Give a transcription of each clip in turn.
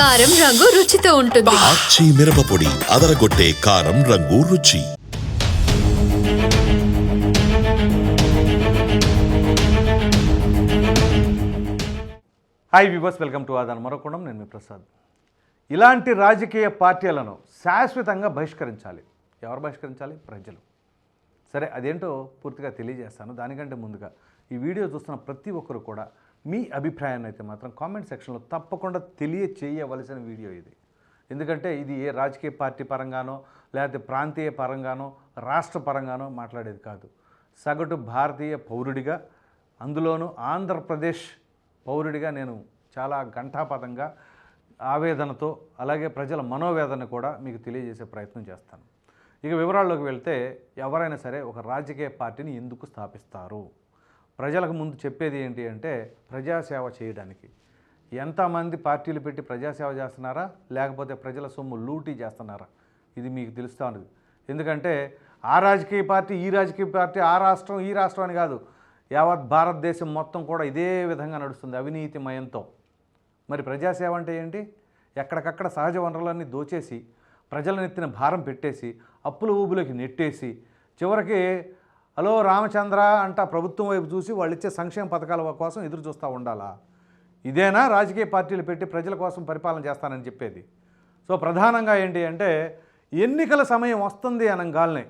కారం రంగు రుచితో ఉంటుంది. ఆచి మిరపపొడి అదరగొట్టే కారం రంగు రుచి. హాయ్ వివర్స్ వెల్కమ్ టు ఆదాన్ మరొకడం నేను మీ ప్రసాద్. ఇలాంటి రాజకీయ పార్టీలను శాశ్వతంగా బహిష్కరించాలి. ఎవరు బహిష్కరించాలి? ప్రజలు. సరే అదేంటో పూర్తిగా తెలియజేస్తాను. దానికంటే ముందుగా ఈ వీడియో చూస్తున్న ప్రతి ఒక్కరు కూడా మీ అభిప్రాయాన్ని అయితే మాత్రం కామెంట్ సెక్షన్లో తప్పకుండా తెలియచేయవలసిన వీడియో ఇది. ఎందుకంటే ఇది ఏ రాజకీయ పార్టీ పరంగానో లేకపోతే ప్రాంతీయ పరంగానో రాష్ట్ర పరంగానో మాట్లాడేది కాదు. సగటు భారతీయ పౌరుడిగా అందులోనూ ఆంధ్రప్రదేశ్ పౌరుడిగా నేను చాలా ఘంటాపథంగా ఆవేదనతో అలాగే ప్రజల మనోవేదన కూడా మీకు తెలియజేసే ప్రయత్నం చేస్తాను. ఇక వివరాల్లోకి వెళ్తే ఎవరైనా సరే ఒక రాజకీయ పార్టీని ఎందుకు స్థాపిస్తారు? ప్రజలకు ముందు చెప్పేది ఏంటి అంటే ప్రజాసేవ చేయడానికి. ఎంతమంది పార్టీలు పెట్టి ప్రజాసేవ చేస్తున్నారా? లేకపోతే ప్రజల సొమ్ము లూటీ చేస్తున్నారా? ఇది మీకు తెలుస్తూ ఉన్నది. ఎందుకంటే ఆ రాజకీయ పార్టీ ఈ రాజకీయ పార్టీ ఆ రాష్ట్రం ఈ రాష్ట్రం అని కాదు. యావత్ భారతదేశం మొత్తం కూడా ఇదే విధంగా నడుస్తుంది అవినీతి మయంతో మరి ప్రజాసేవ అంటే ఏంటి? ఎక్కడికక్కడ సహజ వనరులన్నీ దోచేసి ప్రజల నెత్తిన భారం పెట్టేసి అప్పుల ఊబులోకి నెట్టేసి చివరికి హలో రామచంద్ర అంట ప్రభుత్వం వైపు చూసి వాళ్ళు ఇచ్చే సంక్షేమ పథకాల కోసం ఎదురు చూస్తూ ఉండాలా? ఇదేనా? రాజకీయ పార్టీలు పెట్టి ప్రజల కోసం పరిపాలన చేస్తానని చెప్పేది. సో ప్రధానంగా ఏంటి అంటే ఎన్నికల సమయం వస్తుంది అనగానే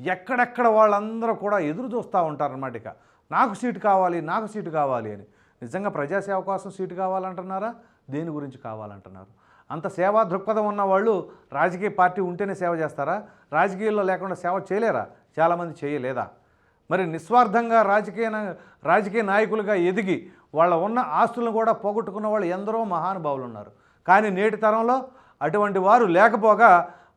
ఎక్కడెక్కడ వాళ్ళందరూ కూడా ఎదురు చూస్తూ ఉంటారన్నమాట ఇక. నాకు సీటు కావాలి నాకు సీటు కావాలి అని. నిజంగా ప్రజాసేవ కోసం సీటు కావాలంటున్నారా? దేని గురించి కావాలంటున్నారు? అంత సేవా దృక్పథం ఉన్న వాళ్ళు రాజకీయ పార్టీ ఉంటేనే సేవ చేస్తారా? రాజకీయాల్లో లేకుండా సేవ చేయలేరా? చాలామంది చేయలేదా? మరి నిస్వార్థంగా రాజకీయ రాజకీయ నాయకులుగా ఎదిగి వాళ్ళ ఉన్న ఆస్తులను కూడా పోగొట్టుకున్న వాళ్ళు ఎందరో మహానుభావులు ఉన్నారు కానీ నేటి తరంలో అటువంటి వారు లేకపోగా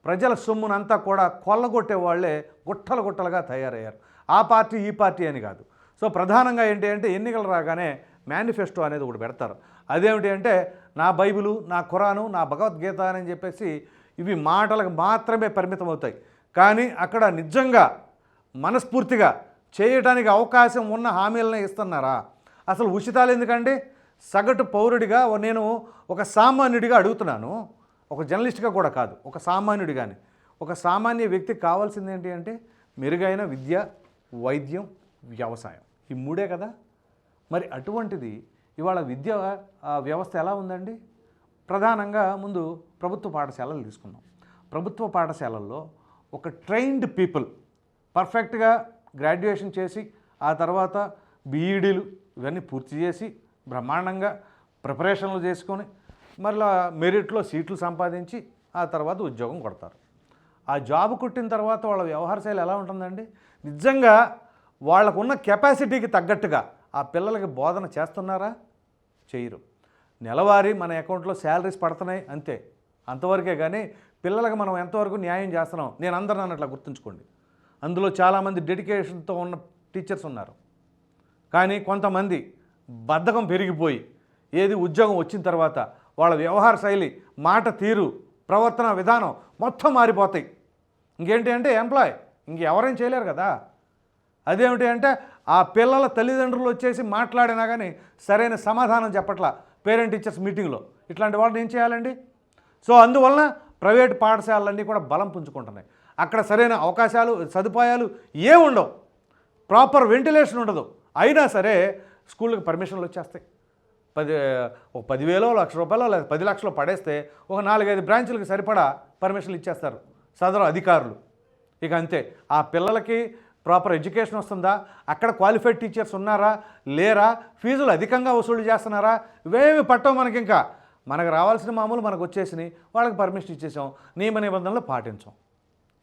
ప్రజల సొమ్మునంతా కూడా కొల్లగొట్టే వాళ్ళే గుట్టలు గుట్టలుగా తయారయ్యారు. ఆ పార్టీ ఈ పార్టీ అని కాదు. సో ప్రధానంగా ఏంటి అంటే ఎన్నికలు రాగానే మేనిఫెస్టో అనేది ఒకటి పెడతారు. అదేమిటి అంటే నా బైబిలు నా ఖురాను నా భగవద్గీత అని చెప్పేసి ఇవి మాటలకు మాత్రమే పరిమితం అవుతాయి కానీ అక్కడ నిజంగా మనస్ఫూర్తిగా చేయటానికి అవకాశం ఉన్న హామీలను ఇస్తున్నారా? అసలు ఉచితాలు ఎందుకండి? సగటు పౌరుడిగా నేను ఒక సామాన్యుడిగా అడుగుతున్నాను. ఒక జర్నలిస్ట్గా కూడా కాదు ఒక సామాన్యుడిగాని. ఒక సామాన్య వ్యక్తికి కావాల్సింది ఏంటి అంటే మెరుగైన విద్య వైద్యం వ్యవసాయం. ఈ మూడే కదా? మరి అటువంటిది ఇవాళ విద్య వ్యవస్థ ఎలా ఉందండి? ప్రధానంగా ముందు ప్రభుత్వ పాఠశాలలు తీసుకుందాం. ప్రభుత్వ పాఠశాలల్లో ఒక ట్రైన్డ్ పీపుల్ పర్ఫెక్ట్గా గ్రాడ్యుయేషన్ చేసి ఆ తర్వాత బీఈడీలు ఇవన్నీ పూర్తి చేసి బ్రహ్మాండంగా ప్రిపరేషన్లు చేసుకొని మరలా మెరిట్లో సీట్లు సంపాదించి ఆ తర్వాత ఉద్యోగం కొడతారు. ఆ జాబ్ కొట్టిన తర్వాత వాళ్ళ వ్యవహార శైలి ఎలా ఉంటుందండి? నిజంగా వాళ్ళకున్న కెపాసిటీకి తగ్గట్టుగా ఆ పిల్లలకి బోధన చేస్తున్నారా? చేయరు. నెలవారీ మన అకౌంట్లో శాలరీస్ పడుతున్నాయి అంతే. అంతవరకే కానీ పిల్లలకు మనం ఎంతవరకు న్యాయం చేస్తున్నాం? నేను అందరిని అన్నట్లా గుర్తుంచుకోండి. అందులో చాలామంది డెడికేషన్తో ఉన్న టీచర్స్ ఉన్నారు. కానీ కొంతమంది బద్ధకం పెరిగిపోయి ఏది ఉద్యోగం వచ్చిన తర్వాత వాళ్ళ వ్యవహార శైలి మాట తీరు ప్రవర్తన విధానం మొత్తం మారిపోతాయి. ఇంకేంటి అంటే ఎంప్లాయ్ ఇంకెవరేం చేయలేరు కదా. అదేమిటి అంటే ఆ పిల్లల తల్లిదండ్రులు వచ్చేసి మాట్లాడినా కానీ సరైన సమాధానం చెప్పట్లా పేరెంట్ టీచర్స్ మీటింగ్లో. ఇట్లాంటి వాళ్ళని ఏం చేయాలండి? సో అందువలన ప్రైవేట్ పాఠశాలలన్నీ కూడా బలం పుంజుకుంటున్నాయి. అక్కడ సరైన అవకాశాలు సదుపాయాలు ఏ ఉండవు ప్రాపర్ వెంటిలేషన్ ఉండదు. అయినా సరే స్కూళ్ళకి పర్మిషన్లు వచ్చేస్తాయి. పది ఒక పదివేలో లక్ష రూపాయలు లేదా పది లక్షలు పడేస్తే ఒక నాలుగైదు బ్రాంచులకు సరిపడా పర్మిషన్లు ఇచ్చేస్తారు. సదరు అధికారులు. ఇక అంతే. ఆ పిల్లలకి ప్రాపర్ ఎడ్యుకేషన్ వస్తుందా? అక్కడ క్వాలిఫైడ్ టీచర్స్ ఉన్నారా? లేరా? ఫీజులు అధికంగా వసూలు చేస్తున్నారా? ఇవేమి పట్టవు మనకి ఇంకా మనకు రావాల్సిన మామూలు మనకు వచ్చేసినాయి వాళ్ళకి పర్మిషన్ ఇచ్చేసాం నియమ నిబంధనలు పాటించాం.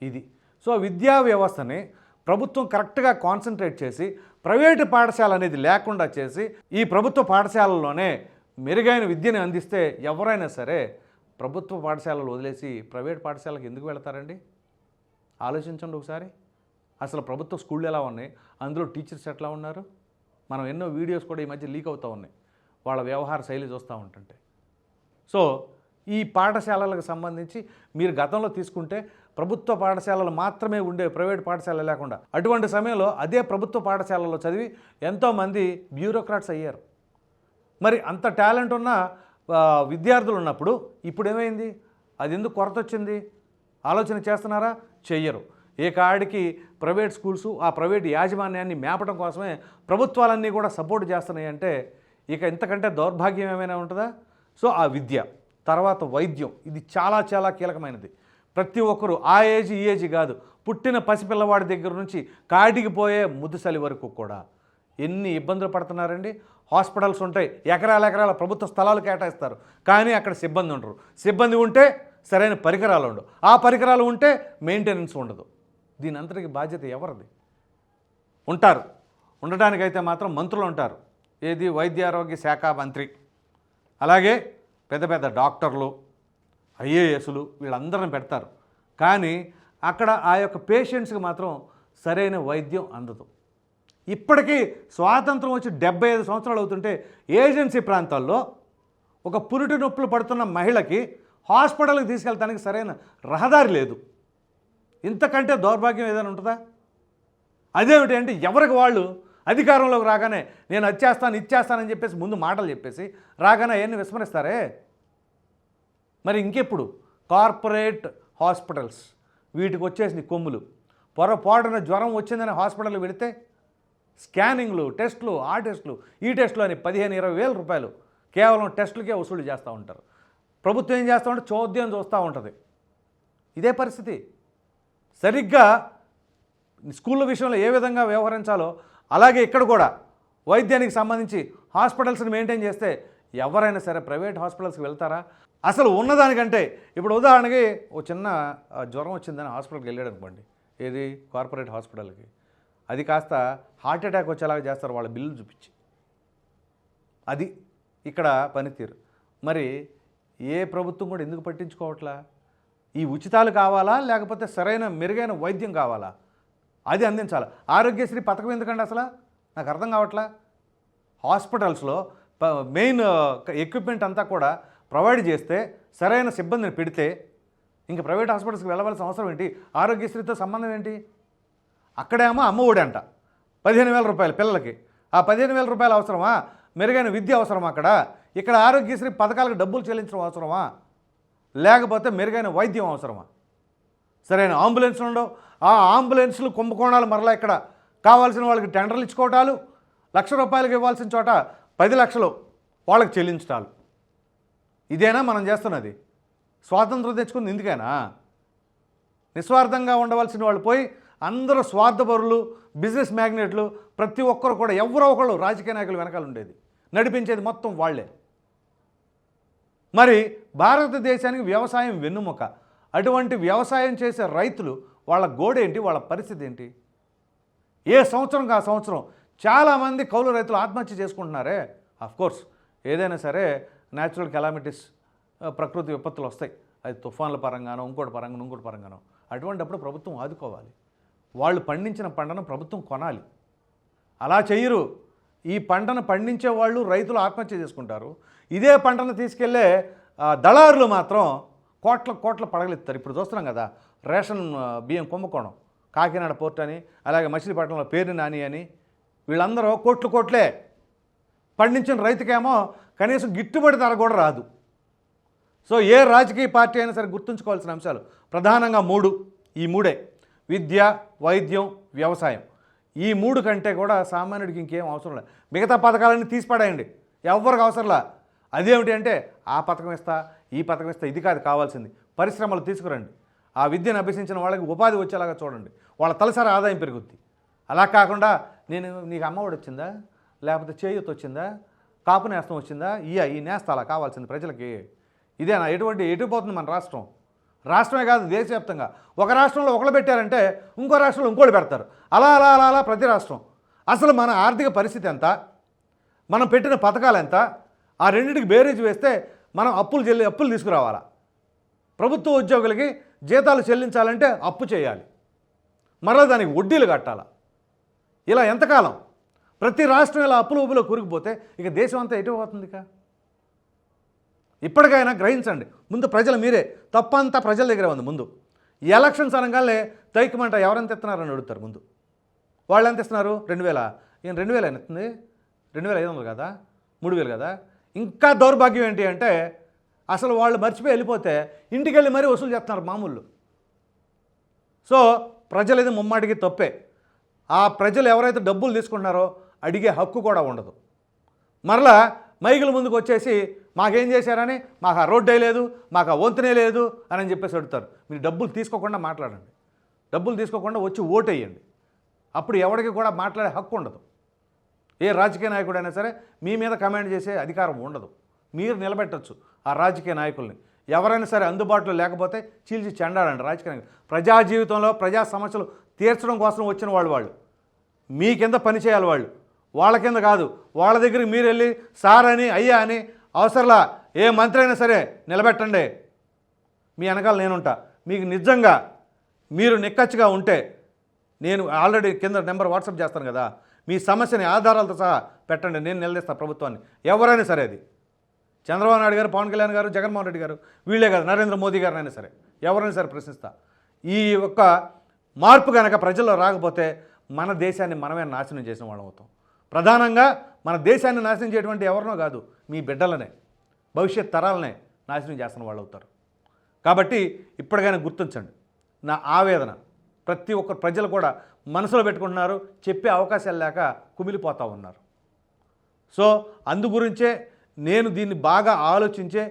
ఇది. సో విద్యా వ్యవస్థని ప్రభుత్వం కరెక్ట్గా కాన్సన్ట్రేట్ చేసి ప్రైవేటు పాఠశాల అనేది లేకుండా చేసి ఈ ప్రభుత్వ పాఠశాలల్లోనే మెరుగైన విద్యను అందిస్తే ఎవరైనా సరే ప్రభుత్వ పాఠశాలలు వదిలేసి ప్రైవేట్ పాఠశాలకు ఎందుకు వెళతారండి? ఆలోచించండి ఒకసారి. అసలు ప్రభుత్వ స్కూళ్ళు ఎలా ఉన్నాయి? అందులో టీచర్స్ ఎట్లా ఉన్నారు? మనం ఎన్నో వీడియోస్ కూడా ఈ మధ్య లీక్ అవుతూ ఉన్నాయి. వాళ్ళ వ్యవహార శైలి చూస్తూ ఉంటుంటే. సో ఈ పాఠశాలలకు సంబంధించి మీరు గతంలో తీసుకుంటే ప్రభుత్వ పాఠశాలలు మాత్రమే ఉండే ప్రైవేట్ పాఠశాల లేకుండా. అటువంటి సమయంలో అదే ప్రభుత్వ పాఠశాలలో చదివి ఎంతోమంది బ్యూరోక్రాట్స్ అయ్యారు. మరి అంత టాలెంట్ ఉన్న విద్యార్థులు ఉన్నప్పుడు ఇప్పుడు ఏమైంది అది ఎందుకు కొరత వచ్చింది ఆలోచన చేస్తున్నారా? చెయ్యరు. ఏ కాడికి ప్రైవేట్ స్కూల్స్ ఆ ప్రైవేట్ యాజమాన్యాన్ని మేపడం కోసమే ప్రభుత్వాలన్నీ కూడా సపోర్ట్ చేస్తున్నాయి అంటే ఇక ఇంతకంటే దౌర్భాగ్యం ఏమైనా ఉంటుందా? సో ఆ విద్య తర్వాత వైద్యం ఇది చాలా చాలా కీలకమైనది. ప్రతి ఒక్కరు ఆ ఏజ్ ఈ ఏజ్ కాదు పుట్టిన పసిపిల్లవాడి దగ్గర నుంచి కాటికి పోయే ముదుసలి వరకు కూడా. ఎన్ని ఇబ్బందులు పడుతున్నారండి? హాస్పిటల్స్ ఉంటాయి ఎకరాల ఎకరాల ప్రభుత్వ స్థలాలు కేటాయిస్తారు కానీ అక్కడ సిబ్బంది ఉండరు. సిబ్బంది ఉంటే సరైన పరికరాలు ఉండవు. ఆ పరికరాలు ఉంటే మెయింటెనెన్స్ ఉండదు. దీని అంతటికి బాధ్యత ఎవరిది? ఉంటారు. ఉండటానికైతే మాత్రం మంత్రులు ఉంటారు. ఏది? వైద్య ఆరోగ్య శాఖ మంత్రి. అలాగే పెద్ద పెద్ద డాక్టర్లు ఐఏఎస్లు వీళ్ళందరిని పెడతారు. కానీ అక్కడ ఆ యొక్క పేషెంట్స్కి మాత్రం సరైన వైద్యం అందదు. ఇప్పటికీ స్వాతంత్రం వచ్చి డెబ్బై ఐదు సంవత్సరాలు అవుతుంటే ఏజెన్సీ ప్రాంతాల్లో ఒక పురిటి నొప్పులు పడుతున్న మహిళకి హాస్పిటల్కి తీసుకెళ్ళడానికి సరైన రహదారి లేదు. ఇంతకంటే దౌర్భాగ్యం ఏదైనా ఉంటుందా? అదేమిటి అంటే ఎవరికి వాళ్ళు అధికారంలోకి రాగానే నేను అది చేస్తాను చెప్పేసి ముందు మాటలు చెప్పేసి రాగానే అవన్నీ విస్మరిస్తారే? మరి ఇంకెప్పుడు? కార్పొరేట్ హాస్పిటల్స్ వీటికి వచ్చేసిన కొమ్ములు. పొరపాటున జ్వరం వచ్చిందని హాస్పిటల్ పెడితే స్కానింగ్లు టెస్టులు ఆ టెస్టులు ఈ టెస్టులు అని పదిహేను ఇరవై వేల రూపాయలు కేవలం టెస్టులకే వసూలు చేస్తూ ఉంటారు. ప్రభుత్వం ఏం చేస్తూ ఉంటే చోద్యం చూస్తూ ఉంటుంది. ఇదే పరిస్థితి. సరిగ్గా స్కూళ్ళ విషయంలో ఏ విధంగా వ్యవహరించాలో అలాగే ఇక్కడ కూడా వైద్యానికి సంబంధించి హాస్పిటల్స్ని మెయింటైన్ చేస్తే ఎవరైనా సరే ప్రైవేట్ హాస్పిటల్స్కి వెళ్తారా? అసలు ఉన్నదానికంటే ఇప్పుడు ఉదాహరణకి ఓ చిన్న జ్వరం వచ్చిందని హాస్పిటల్కి వెళ్ళాడు అనుకోండి. ఏది? కార్పొరేట్ హాస్పిటల్కి. అది కాస్త హార్ట్ అటాక్ వచ్చేలాగా చేస్తారు వాళ్ళ బిల్లు చూపించి. అది ఇక్కడ పనితీరు. మరి ఏ ప్రభుత్వం కూడా ఎందుకు పట్టించుకోవట్లా? ఈ ఉచితాలు కావాలా? లేకపోతే సరైన మెరుగైన వైద్యం కావాలా? అది అందించాలి. ఆరోగ్యశ్రీ పథకం ఎందుకండి అసలు? నాకు అర్థం కావట్లా? హాస్పిటల్స్లో మెయిన్ ఎక్విప్మెంట్ అంతా కూడా ప్రొవైడ్ చేస్తే సరైన సిబ్బందిని పెడితే ఇంకా ప్రైవేట్ హాస్పిటల్స్కి వెళ్ళవలసిన అవసరం ఏంటి? ఆరోగ్యశ్రీతో సంబంధం ఏంటి? అక్కడేమో అమ్మ ఒడి అంట. పదిహేను వేల రూపాయలు పిల్లలకి. ఆ పదిహేను వేల రూపాయలు అవసరమా? మెరుగైన విద్య అవసరమా అక్కడ? ఇక్కడ ఆరోగ్యశ్రీ పథకాలకు డబ్బులు చెల్లించడం అవసరమా? లేకపోతే మెరుగైన వైద్యం అవసరమా? సరైన అంబులెన్స్లు ఉండవు. ఆ అంబులెన్స్లు కుంభకోణాలు మరలా ఇక్కడ కావాల్సిన వాళ్ళకి టెండర్లు ఇచ్చుకోవటాలు లక్ష రూపాయలకు ఇవ్వాల్సిన చోట పది లక్షలు వాళ్ళకి చెల్లించటాలు. ఇదేనా మనం చేస్తున్నది? స్వాతంత్రం తెచ్చుకుంది ఎందుకైనా నిస్వార్థంగా ఉండవలసిన వాళ్ళు పోయి అందరూ స్వార్థపరులు బిజినెస్ మ్యాగ్నెట్లు ప్రతి ఒక్కరు కూడా ఎవరో ఒకళ్ళు రాజకీయ నాయకులు వెనకాల ఉండేది. నడిపించేది మొత్తం వాళ్ళే. మరి భారతదేశానికి వ్యవసాయం వెన్నుముక. అటువంటి వ్యవసాయం చేసే రైతులు వాళ్ళ గోడేంటి? వాళ్ళ పరిస్థితి ఏంటి? ఏ సంవత్సరంకి ఆ సంవత్సరం చాలామంది కౌలు రైతులు ఆత్మహత్య చేసుకుంటున్నారే? కోర్స్ ఏదైనా సరే న్యాచురల్ కెలామిటీస్ ప్రకృతి విపత్తులు వస్తాయి. అది తుఫాన్ల పరంగానో ఇంకోటి పరంగానో ఇంకోటి పరంగానో. అటువంటిప్పుడు ప్రభుత్వం ఆదుకోవాలి. వాళ్ళు పండించిన పంటను ప్రభుత్వం కొనాలి. అలా చేయరు. ఈ పంటను పండించే వాళ్ళు రైతులు ఆత్మహత్య చేసుకుంటారు. ఇదే పంటను తీసుకెళ్ళే దళారులు మాత్రం కోట్ల కోట్ల పడగలెత్తారు. ఇప్పుడు చూస్తున్నాం కదా రేషన్ బియ్యం కుంభకోణం. కాకినాడ పోర్ట్ అని అలాగే మచిలీపట్నంలో పేరు నాని అని వీళ్ళందరూ కోట్లు కోట్లే. పండించిన రైతుకేమో కనీసం గిట్టుబడి ధర కూడా రాదు. సో ఏ రాజకీయ పార్టీ అయినా సరే గుర్తుంచుకోవాల్సిన అంశాలు. ప్రధానంగా మూడు. ఈ మూడే. విద్య వైద్యం వ్యవసాయం. ఈ మూడు కంటే కూడా సామాన్యుడికి ఇంకేం అవసరం లేదు. మిగతా పథకాలన్నీ తీసిపడేయండి. ఎవరికి అవసరంలా. అదేమిటి అంటే ఆ పథకం ఇస్తా ఈ పథకం ఇస్తే ఇది కాదు కావాల్సింది. పరిశ్రమలు తీసుకురండి. ఆ విద్యను అభ్యసించిన వాళ్ళకి ఉపాధి వచ్చేలాగా చూడండి. వాళ్ళ తలసరి ఆదాయం పెరుగుద్ది. అలా కాకుండా నేను నీకు అమ్మఒడి వచ్చిందా? లేకపోతే చేయూత వచ్చిందా? కాపు నేస్తం వచ్చిందా? ఇయ్య ఈ నేస్తాలా కావాల్సింది ప్రజలకి. ఇదేనా? ఎటువంటి ఎటుపోతుంది మన రాష్ట్రం? రాష్ట్రమే కాదు దేశవ్యాప్తంగా. ఒక రాష్ట్రంలో ఒకళ్ళు పెట్టారంటే ఇంకో రాష్ట్రంలో ఇంకోటి పెడతారు. అలా అలా అలా అలా ప్రతి రాష్ట్రం. అసలు మన ఆర్థిక పరిస్థితి ఎంత? మనం పెట్టిన పథకాలు ఎంత? ఆ రెండింటికి బేరేజ్ వేస్తే మనం అప్పులు చెల్లి అప్పులు తీసుకురావాలా? ప్రభుత్వ ఉద్యోగులకి జీతాలు చెల్లించాలంటే అప్పు చేయాలి. మరలా దానికి వడ్డీలు కట్టాలా? ఇలా ఎంతకాలం? ప్రతి రాష్ట్రం ఇలా అప్పుల ఊపిలో కూరుకుపోతే ఇక దేశం అంతా ఎటు పోతుంది ఇక? ఇప్పటికైనా గ్రహించండి. ముందు ప్రజలు మీరే. తప్పంతా ప్రజల దగ్గర ఉంది ముందు. ఈ ఎలక్షన్స్ అనగానే తైకమంట ఎవరెంత ఇస్తున్నారని అడుగుతారు ముందు. వాళ్ళు ఎంత ఇస్తున్నారు? రెండు వేల? ఈయన రెండు వేల ఎంత ఇస్తుంది రెండు వేల ఐదు వందలు కదా? మూడు వేలు కదా? ఇంకా దౌర్భాగ్యం ఏంటి అంటే అసలు వాళ్ళు మర్చిపోయి వెళ్ళిపోతే ఇంటికి వెళ్ళి మరీ వసూలు చేస్తున్నారు మామూలు సో ప్రజలు ఇది ముమ్మాటికి తప్పే. ఆ ప్రజలు ఎవరైతే డబ్బులు తీసుకుంటున్నారో అడిగే హక్కు కూడా ఉండదు. మరలా మైకుల ముందుకు వచ్చేసి మాకేం చేశారని మాకు ఆ రోడ్డే లేదు మాకు ఆ వంతెనే లేదు అని చెప్పేసి అడుగుతారు. మీరు డబ్బులు తీసుకోకుండా మాట్లాడండి. డబ్బులు తీసుకోకుండా వచ్చి ఓటేయండి. అప్పుడు ఎవరికి కూడా మాట్లాడే హక్కు ఉండదు. ఏ రాజకీయ నాయకుడైనా సరే మీ మీద కమాండ్ చేసే అధికారం ఉండదు. మీరు నిలబెట్టచ్చు ఆ రాజకీయ నాయకుల్ని. ఎవరైనా సరే అందుబాటులో లేకపోతే చీల్చి చెండాడండి రాజకీయ నాయకులు. ప్రజా జీవితంలో ప్రజా సమస్యలు తీర్చడం కోసం వచ్చిన వాళ్ళు వాళ్ళు. మీ కింద పని చేయాలి వాళ్ళు. వాళ్ళ కింద కాదు. వాళ్ళ దగ్గరికి మీరు వెళ్ళి సార్ అని అయ్యా అని అవసరంలా ఏ మంత్రి అయినా సరే నిలబెట్టండి. మీ వెనకాల నేనుంటా. మీకు నిజంగా మీరు నిక్కచ్చిగా ఉంటే నేను ఆల్రెడీ కింద నెంబర్ వాట్సాప్ చేస్తాను కదా. మీ సమస్యని ఆధారాలతో సహా పెట్టండి. నేను నిలదీస్తాను ప్రభుత్వాన్ని. ఎవరైనా సరే అది. చంద్రబాబు నాయుడు గారు పవన్ కళ్యాణ్ గారు జగన్మోహన్ రెడ్డి గారు వీళ్ళే కాదు. నరేంద్ర మోదీ గారినైనా సరే. ఎవరైనా సరే ప్రశ్నిస్తా. ఈ యొక్క మార్పు కనుక ప్రజల్లో రాకపోతే మన దేశాన్ని మనమే నాశనం చేసిన వాళ్ళం అవుతాం. ప్రధానంగా మన దేశాన్ని నాశనం చేయటువంటి ఎవరినో కాదు మీ బిడ్డలనే. భవిష్యత్ తరాలనే నాశనం చేస్తున్న వాళ్ళు అవుతారు. కాబట్టి ఇప్పటికైనా గుర్తించండి. నా ఆవేదన ప్రతి ఒక్క ప్రజలు కూడా మనసులో పెట్టుకుంటున్నారు చెప్పే అవకాశాలు లేక కుమిలిపోతూ ఉన్నారు. సో అందు గురించే నేను దీన్ని బాగా ఆలోచించే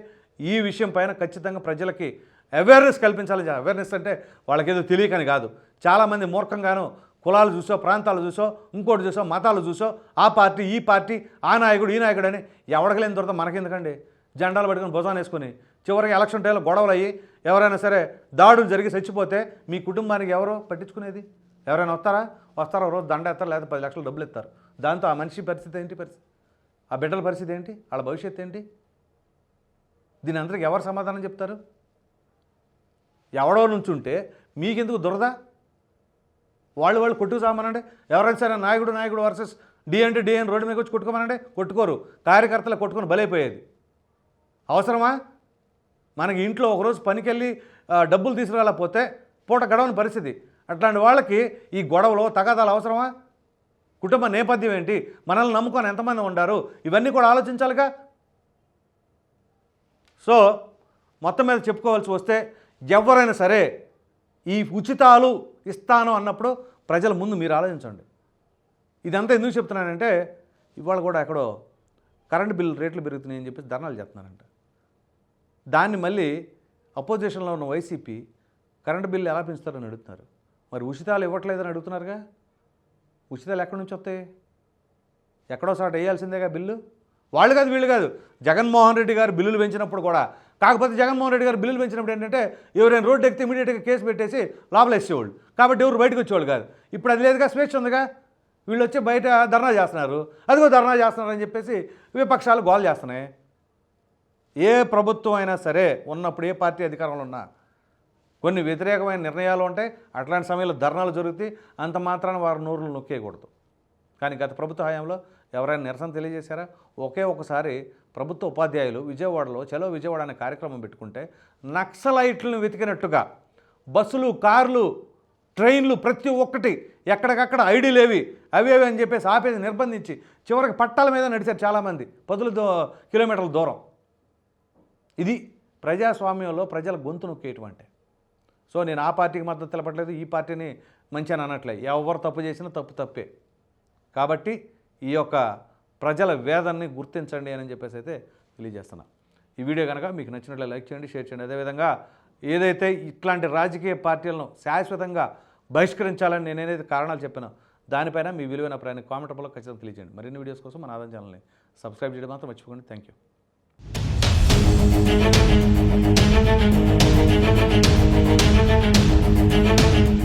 ఈ విషయం పైన ఖచ్చితంగా ప్రజలకి అవేర్నెస్ కల్పించాలి. అవేర్నెస్ అంటే వాళ్ళకేదో తెలియకని కాదు. చాలామంది మూర్ఖంగాను కులాలు చూసో ప్రాంతాలు చూసో ఇంకోటి చూసో మతాలు చూసో ఆ పార్టీ ఈ పార్టీ ఆ నాయకుడు ఈ నాయకుడు అని ఎవడకలేని లేని తర్వాత మనకెందుకండి? జెండాలు పట్టుకొని భుజాన్ని వేసుకొని చివరికి ఎలక్షన్ టైంలో గొడవలు అయ్యి ఎవరైనా సరే దాడులు జరిగి చచ్చిపోతే మీ కుటుంబానికి ఎవరో పట్టించుకునేది? ఎవరైనా వస్తారా? వస్తారా? రోజు దండ ఎత్తారు? లేదా పది లక్షలు డబ్బులు ఇస్తారు. దాంతో ఆ మనిషి పరిస్థితి ఏంటి పరిస్థితి? ఆ బిడ్డల పరిస్థితి ఏంటి? వాళ్ళ భవిష్యత్తు ఏంటి? దీని అందరికి ఎవరు సమాధానం చెప్తారు? ఎవడో నుంచి ఉంటే మీకెందుకు దురద? వాళ్ళు వాళ్ళు కొట్టుకు ఎవరైనా సరే నాయకుడు నాయకుడు వర్సెస్ డి అంటే డి అని రోడ్డు మీద వచ్చి కొట్టుకోమనండి. కొట్టుకోరు. కార్యకర్తలు కొట్టుకొని బలైపోయేది. అవసరమా? మనకి ఇంట్లో ఒకరోజు పనికెళ్ళి డబ్బులు తీసుకురాలకపోతే పూట గడవని పరిస్థితి. అట్లాంటి వాళ్ళకి ఈ గొడవలు తగాదాలు అవసరమా? కుటుంబ నేపథ్యం ఏంటి? మనల్ని నమ్ముకొని ఎంతమంది ఉండారు? ఇవన్నీ కూడా ఆలోచించాలిగా? సో మొత్తం మీద చెప్పుకోవాల్సి వస్తే ఎవరైనా సరే ఈ ఉచితాలు ఇస్తాను అన్నప్పుడు ప్రజల ముందు మీరు ఆలోచించండి. ఇదంతా ఎందుకు చెప్తున్నానంటే ఇవాళ కూడా ఎక్కడో కరెంట్ బిల్ రేట్లు పెరుగుతున్నాయని చెప్పి ధర్నాలు చేస్తున్నారంట. దాన్ని మళ్ళీ అపోజిషన్లో ఉన్న వైసీపీ కరెంటు బిల్లు ఎలా పెంచుతారని అడుగుతున్నారు. మరి ఉచితాలు ఇవ్వట్లేదని అడుగుతున్నారుగా? ఉచితాలు ఎక్కడి నుంచి వస్తాయి? ఎక్కడో చోట వేయాల్సిందేగా బిల్లు? వాళ్ళు కాదు వీళ్ళు కాదు. జగన్మోహన్ రెడ్డి గారు బిల్లులు పెంచినప్పుడు కూడా కాకపోతే జగన్మోహన్ రెడ్డి గారు బిల్లులు పెంచినప్పుడు ఏంటంటే ఎవరైనా రోడ్డు ఎక్కితే ఇమీడియట్గా కేసు పెట్టేసి లోపలేసేవాళ్ళు కాబట్టి ఎవరు బయటకు వచ్చేవాళ్ళు కాదు. ఇప్పుడు అది లేదుగా స్వేచ్ఛ ఉందిగా? వీళ్ళు వచ్చి బయట ధర్నా చేస్తున్నారు. అదిగో ధర్నా చేస్తున్నారు అని చెప్పేసి విపక్షాలు గోల్ చేస్తున్నాయి. ఏ ప్రభుత్వం అయినా సరే ఉన్నప్పుడు ఏ పార్టీ అధికారంలో ఉన్నా కొన్ని వ్యతిరేకమైన నిర్ణయాలు ఉంటాయి. అట్లాంటి సమయంలో ధర్నాలు జరుగుతాయి. అంత మాత్రాన వారు నోరులు నొక్కేయకూడదు. కానీ గత ప్రభుత్వ హయాంలో ఎవరైనా నిరసన తెలియజేశారా? ఒకే ఒకసారి ప్రభుత్వ ఉపాధ్యాయులు విజయవాడలో చలో విజయవాడ అనే కార్యక్రమం పెట్టుకుంటే నక్సలైట్లను వెతికినట్టుగా బస్సులు కార్లు ట్రైన్లు ప్రతి ఒక్కటి ఎక్కడికక్కడ ఐడీలేవి అవి అవి అని చెప్పేసి ఆపేసి నిర్బంధించి చివరికి పట్టాల మీద నడిచారు చాలామంది. పదుల దో కిలోమీటర్ల దూరం. ఇది ప్రజాస్వామ్యంలో ప్రజల గొంతు నొక్కేటువంటి సో నేను ఆ పార్టీకి మద్దతు తెలపట్లేదు ఈ పార్టీని మంచి అని అనట్లే. ఎవరు తప్పు చేసినా తప్పు తప్పే. కాబట్టి ఈ యొక్క ప్రజల వేదనని గుర్తించండి అని చెప్పేసి అయితే తెలియజేస్తున్నా. ఈ వీడియో కనుక మీకు నచ్చినట్లే లైక్ చేయండి షేర్ చేయండి. అదేవిధంగా ఏదైతే ఇట్లాంటి రాజకీయ పార్టీలను శాశ్వతంగా బహిష్కరించాలని నేను ఏదైతే కారణాలు చెప్పానో దానిపైన మీ విలువైన ప్రయాణ కామెంట్ రూపంలో ఖచ్చితంగా తెలియజేయండి. మరిన్ని వీడియోస్ కోసం మన ఆదాయం ఛానల్ని సబ్స్క్రైబ్ చేయడం మాత్రం మర్చిపోకండి. Thank you Thank you.